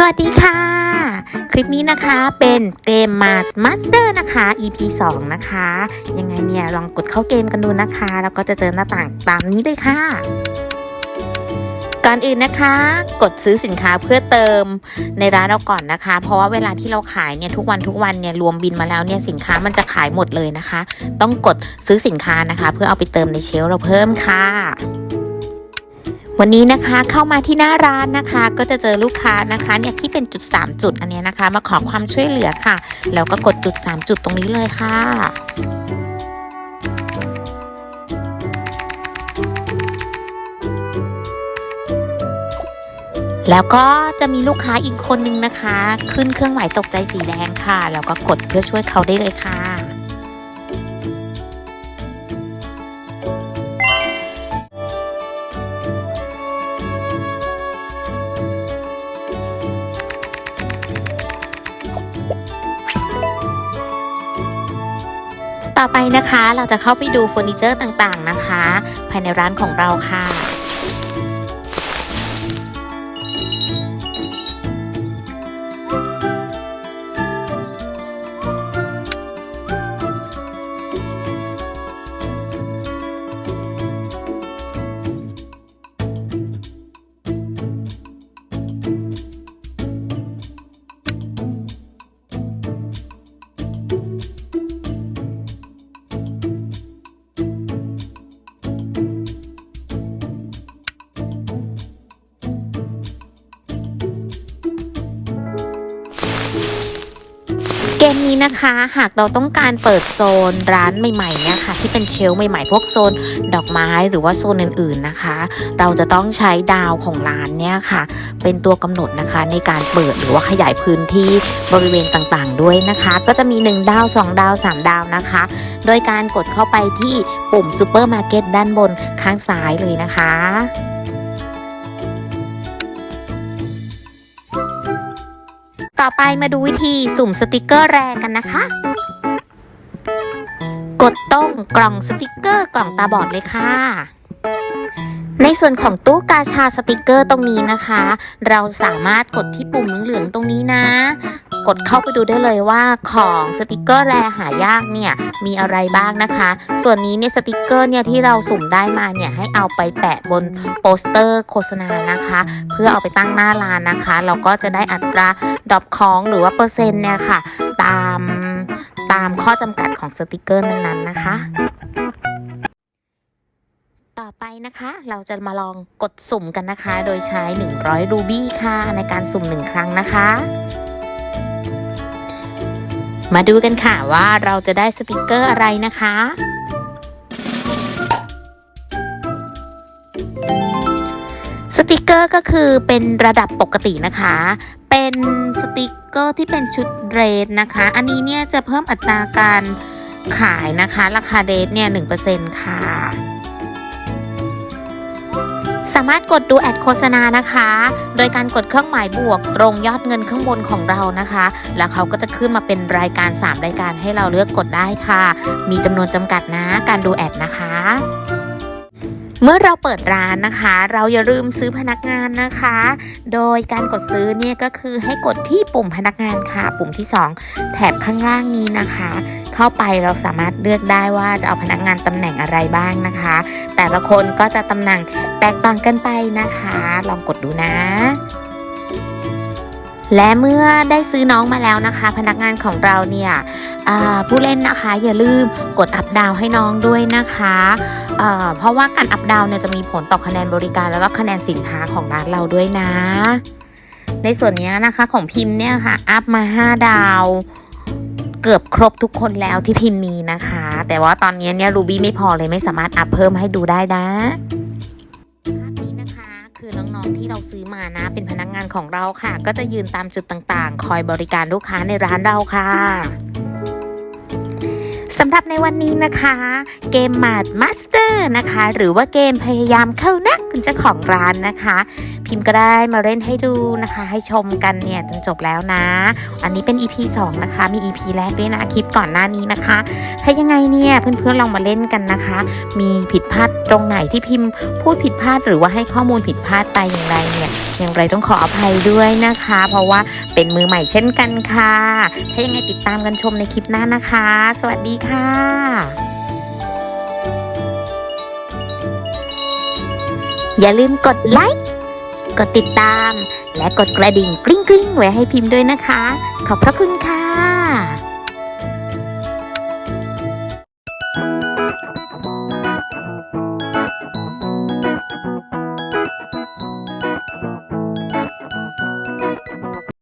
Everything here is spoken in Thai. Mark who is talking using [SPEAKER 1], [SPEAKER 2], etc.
[SPEAKER 1] สวัสดีค่ะ คลิปนี้นะคะเป็นเกม Mars Master นะคะ EP 2 นะคะ ยังไงเนี่ย ลองกดเข้าเกมกันดูนะคะ แล้วก็จะเจอหน้าต่างตามนี้เลยค่ะ ก่อนอื่นนะคะ กดซื้อสินค้าเพื่อเติมในร้านเราก่อนนะคะ เพราะว่าเวลาที่เราขายเนี่ยทุกวันทุกวันเนี่ยรวมบินมาแล้วเนี่ยสินค้ามันจะขายหมดเลยนะคะ ต้องกดซื้อสินค้านะคะ เพื่อเอาไปเติมในเชลเราเพิ่มค่ะ วันนี้นะคะเข้ามาที่หน้าร้านนะคะ ก็จะเจอลูกค้านะคะเนี่ยที่เป็นจุด 3 จุดอันนี้นะคะ มาขอความช่วยเหลือค่ะ แล้วก็กดจุด 3 จุดตรงนี้เลยค่ะแล้วก็จะมีลูกค้าอีกคนนึงนะคะ ขึ้นเครื่องหมายตกใจสีแดงค่ะ แล้วก็กดเพื่อช่วยเขาได้เลยค่ะ ต่อไปนะคะ เราจะเข้าไปดูเฟอร์นิเจอร์ต่างๆนะคะ ภายในร้านของเราค่ะ เกมนี้นะคะ หากเราต้องการเปิดโซนร้านใหม่ๆเนี่ยค่ะ ที่เป็นเชลใหม่ๆ พวกโซนดอกไม้หรือว่าโซนอื่นๆนะคะ เราจะต้องใช้ดาวของร้านเนี่ยค่ะ เป็นตัวกำหนดนะคะในการเปิดหรือว่าขยายพื้นที่บริเวณต่างๆ ด้วยนะคะ ก็จะมี 1 ดาว 2 ดาว 3 ดาวนะคะ โดยการกดเข้าไปที่ปุ่มซูเปอร์มาร์เก็ตด้านบนข้างซ้ายเลยนะคะ ต่อไปมาดูวิธีสุ่มสติกเกอร์แรงกันนะคะ กดตรงกล่องสติกเกอร์กล่องตาบอดเลยค่ะ ในส่วนของตู้กาชาสติกเกอร์ตรงนี้นะคะ เราสามารถกดที่ปุ่มเหลืองๆตรงนี้นะ กดเข้าไปดูได้เลยว่าของสติกเกอร์แรหายากเนี่ยมีอะไรบ้างนะคะ ส่วนนี้เนี่ยสติกเกอร์เนี่ยที่เราสุ่มได้มาเนี่ยให้เอาไปแปะบนโปสเตอร์โฆษณานะคะ เพื่อเอาไปตั้งหน้าร้านนะคะ เราก็จะได้อัตราดรอปของหรือว่าเปอร์เซ็นต์เนี่ยค่ะ ตามตามข้อจำกัดของสติกเกอร์นั้นๆนะคะต่อไปนะคะเราจะมาลองกดสุ่มกันนะคะ โดยใช้ 100 รูบี้ค่ะ ในการสุ่มหนึ่งครั้งนะคะ มาดูกันค่ะว่าเราจะได้สติกเกอร์อะไรนะคะ สติกเกอร์ก็คือเป็นระดับปกตินะคะ เป็นสติกเกอร์ที่เป็นชุดเรทนะคะ อันนี้เนี่ยจะเพิ่มอัตราการขายนะคะ ราคาเดทเนี่ย1%ค่ะ สามารถกดดูแอดโฆษณานะคะ โดยการกดเครื่องหมายบวกตรงยอดเงินข้างบนของเรานะคะ แล้วเขาก็จะขึ้นมาเป็นรายการ 3 รายการให้เราเลือกกดได้ค่ะ มีจำนวนจำกัดนะ การดูแอดนะคะ เมื่อเราเปิดร้านนะคะ เราอย่าลืมซื้อพนักงานนะคะ โดยการกดซื้อเนี่ยก็คือให้กดที่ปุ่มพนักงานค่ะ ปุ่มที่ 2 แถบข้างล่างนี้นะคะ เข้าไปเราสามารถเลือกได้ว่าจะเอาพนักงานตำแหน่งอะไรบ้างนะคะ แต่ละคนก็จะตำแหน่งแตกต่างกันไปนะคะ ลองกดดูนะ และเมื่อได้ซื้อน้องมาแล้วนะคะ พนักงานของเราเนี่ยผู้เล่นนะคะอย่าลืมกดอัพดาวให้น้องด้วยนะคะเอ่อเพราะว่าการอัพดาวเนี่ยจะมีผลต่อคะแนนบริการแล้วก็คะแนนสินค้าของร้านเราด้วยนะ ในส่วนนี้นะคะของพิมพ์เนี่ยค่ะอัพมา 5 ดาวเกือบครบทุกคนแล้วที่พิมพ์มีนะคะ แต่ว่าตอนนี้เนี่ยรูบี้ไม่พอเลยไม่สามารถอัพเพิ่มให้ดูได้นะภาพนี้นะคะ คือน้องๆที่เราซื้อมานะ งานของเราค่ะ ก็จะยืนตามจุดต่างๆ คอยบริการลูกค้าในร้านเราค่ะ สำหรับในวันนี้นะคะ เกมมาดมาสเตอร์นะคะ หรือว่าเกมพยายามเข้านักคุณเจ้าของร้านนะคะ พิมพ์ก็ได้มาเล่นให้ดูนะคะ ให้ชมกันเนี่ยจนจบแล้วนะ อันนี้เป็น EP 2 นะคะ มี EP แรกด้วยนะคลิปก่อนหน้านี้นะคะถ้ายังไงเนี่ยเพื่อนๆลองมาเล่นกันนะคะ มีผิดพลาดตรงไหนที่พิมพ์พูดผิดพลาดหรือว่าให้ข้อมูลผิดพลาดไปอย่างไรเนี่ยอย่างไรต้องขออภัยด้วยนะคะ เพราะว่าเป็นมือใหม่เช่นกันค่ะ ถ้ายังไงติดตามกันชมในคลิปหน้านะคะ สวัสดีค่ะอย่าลืมกดไลค์ กดติดตาม และกดกระดิ่งกริ๊งกริ๊งๆไว้ให้พิมพ์ด้วยนะคะ ขอบพระคุณค่ะ